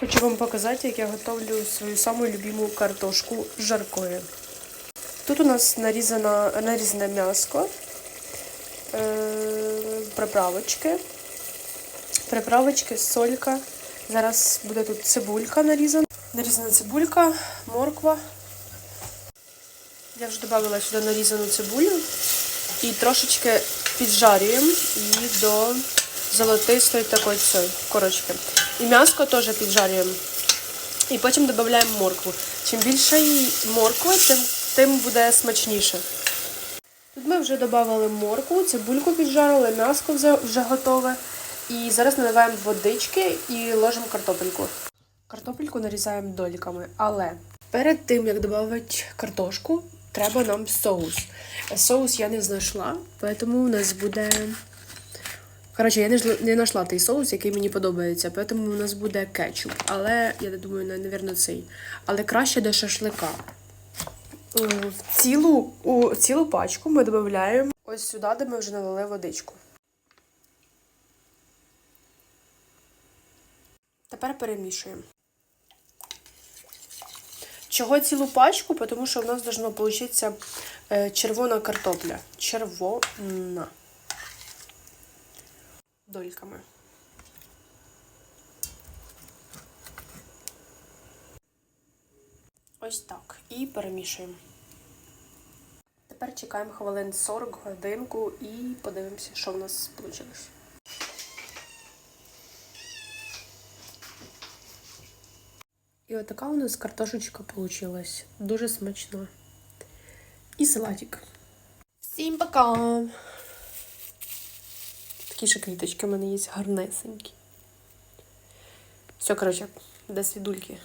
Хочу вам показати, як я готовлю свою саму любиму картошку з жаркою. Тут у нас нарізано, нарізане м'ясо, е, приправочки, приправочки, солька. Зараз буде тут цибулька нарізана. Нарізана цибулька, морква. Я вже додала сюди нарізану цибулю і трошечки піджарюємо її до золотистої такої корочки. І м'яско теж піджарюємо. І потім додаємо моркву. Чим більше моркви, тим, тим буде смачніше. Тут ми вже додали моркву, цибульку піджарили, м'яско вже, вже готове. І зараз наливаємо водички і ложимо картопельку. Картопельку нарізаємо доліками, але перед тим як додати картошку, треба нам соус. Соус я не знайшла, тому у нас буде. Коротше, я не не знайшла той соус, який мені подобається, тому у нас буде кетчуп. Але я думаю, навірно, цей. Але краще до шашлика. В цілу, у цілу пачку ми додаємо ось сюди, де ми вже налили водичку. Тепер перемішуємо. Чого цілу пачку? Тому що в нас должно получитися е, червона картопля. Червона. Дольками. Ось так. І перемішуємо. Тепер чекаємо хвилин 40 годинку і подивимося, що в нас вийшло. І отака у нас картошечка получилась. Дуже смачна. І салатик. Всім пока! Такі ще квіточки в мене є гарнесенькі. Все, коротше, до свідульки.